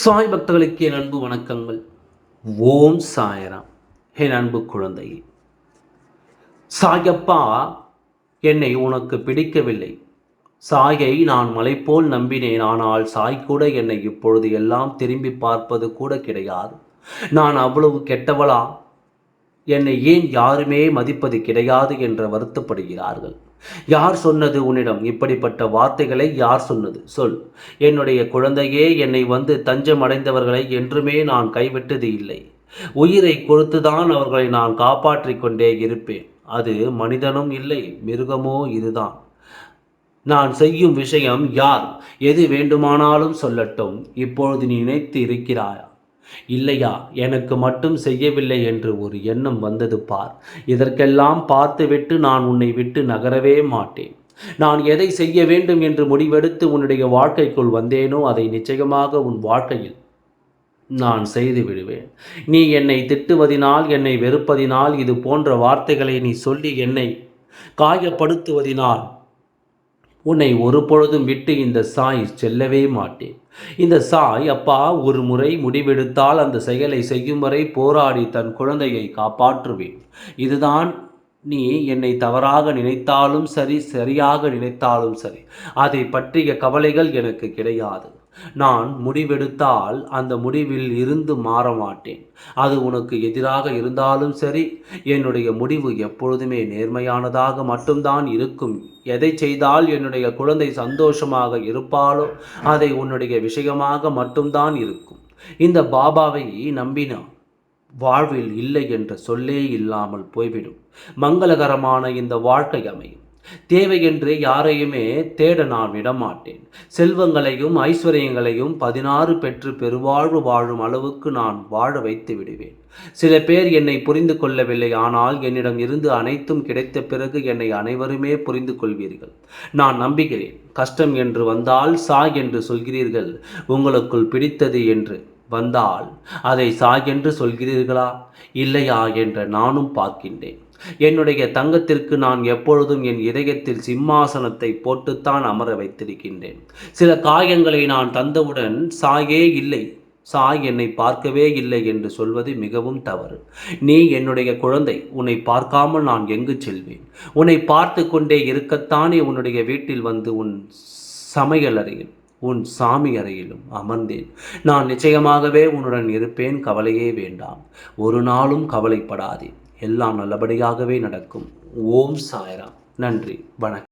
சாய் பக்தர்களுக்கு என் அன்பு வணக்கங்கள். ஓம் சாயராம். என் அன்பு குழந்தையே சாயப்பா என்னை உனக்கு பிடிக்கவில்லை. சாயை நான் மலை போல் நம்பினேன் ஆனால் சாய் கூட என்னை இப்பொழுது எல்லாம் திரும்பி பார்ப்பது கூட கிடையாது. நான் அவ்வளவு கெட்டவளா? என்னை ஏன் யாருமே மதிப்பது கிடையாது என்று வருத்தப்படுகிறார்கள். யார் சொன்னது உன்னிடம்? இப்படிப்பட்ட வார்த்தைகளை யார் சொன்னது? சொல். என்னுடைய குழந்தையே என்னை வந்து தஞ்சம் அடைந்தவர்களை என்றுமே நான் கைவிட்டது இல்லை. உயிரை கொடுத்துதான் அவர்களை நான் காப்பாற்றிக் கொண்டே இருப்பேன். அது மனிதனும் இல்லை மிருகமோ இதுதான். நான் செய்யும் விஷயம் யார்? எது வேண்டுமானாலும் சொல்லட்டும். இப்பொழுது நீ நினைத்து இருக்கிறாயா? இல்லையா? எனக்கு மட்டும் செய்யவில்லை என்று ஒரு எண்ணம் வந்தது பார். இதற்கெல்லாம் பார்த்துவிட்டு நான் உன்னை விட்டு நகரவே மாட்டேன். நான் எதை செய்ய வேண்டும் என்று முடிவெடுத்து உன்னுடைய வாழ்க்கைக்குள் வந்தேனோ அதை நிச்சயமாக உன் வாழ்க்கையில் நான் செய்து விடுவேன். நீ என்னை திட்டுவதினால் என்னை வெறுப்பதினால் இது போன்ற வார்த்தைகளை நீ சொல்லி என்னை காயப்படுத்துவதினால் உன்னை ஒரு பொழுதும் விட்டு இந்த சாய் செல்லவே மாட்டேன். இந்த சாய் அப்பா ஒரு முறை முடிவெடுத்தால் அந்த செயலை செய்யும் வரை போராடி தன் குழந்தையை காப்பாற்றுவேன். இதுதான் நீ என்னை தவறாக நினைத்தாலும் சரி சரியாக நினைத்தாலும் சரி. அதை பற்றிய கவலைகள் எனக்கு கிடையாது. நான் முடிவெடுத்தால் அந்த முடிவில் இருந்து மாற மாட்டேன் அது உனக்கு எதிராக இருந்தாலும் சரி என்னுடைய முடிவு எப்பொழுதுமே நேர்மையானதாக மட்டும்தான் இருக்கும். எதை செய்தால் என்னுடைய குழந்தை சந்தோஷமாக இருப்பாலோ அதை உன்னுடைய விஷயமாக மட்டும்தான் இருக்கும். இந்த பாபாவை நம்பினான் வாழ்வில் இல்லை என்ற சொல்லே இல்லாமல் போய்விடும். மங்களகரமான இந்த வாழ்க்கை அமையும். தேவையென்று யாரையுமே தேட நான் விடமாட்டேன். செல்வங்களையும் ஐஸ்வர்யங்களையும் பதினாறு பெற்று பெருவாழ்வு வாழும் அளவுக்கு நான் வாழ வைத்து விடுவேன். சில பேர் என்னை புரிந்து கொள்ளவில்லை ஆனால் என்னிடம் இருந்து அனைத்தும் கிடைத்த பிறகு என்னை அனைவருமே புரிந்து கொள்வீர்கள். நான் நம்புகிறேன் கஷ்டம் என்று வந்தால் சாய் என்று சொல்கிறீர்கள் உங்களுக்குள் பிடித்தது என்று வந்தால் அதை சாய் என்று சொல்கிறீர்களா? இல்லையா? என்று நானும் பார்க்கின்றேன். என்னுடைய தங்கத்திற்கு நான் எப்பொழுதும் என் இதயத்தில் சிம்மாசனத்தை போட்டுத்தான் அமர வைத்திருக்கின்றேன். சில காயங்களை நான் தந்தவுடன் சாயே இல்லை சாய் என்னை பார்க்கவே இல்லை என்று சொல்வது மிகவும் தவறு. நீ என்னுடைய குழந்தை உன்னை பார்க்காமல் நான் எங்கு செல்வேன்? உன்னை பார்த்து கொண்டே இருக்கத்தானே உன்னுடைய வீட்டில் வந்து உன் சமையல் அறையில் உன் சாமி அறையிலும் அமர்ந்தேன். நான் நிச்சயமாகவே உன்னுடன் இருப்பேன் கவலையே வேண்டாம். ஒரு நாளும் கவலைப்படாதே. எல்லாம் நல்லபடியாகவே நடக்கும். ஓம் சாய்ராம். நன்றி. வணக்கம்.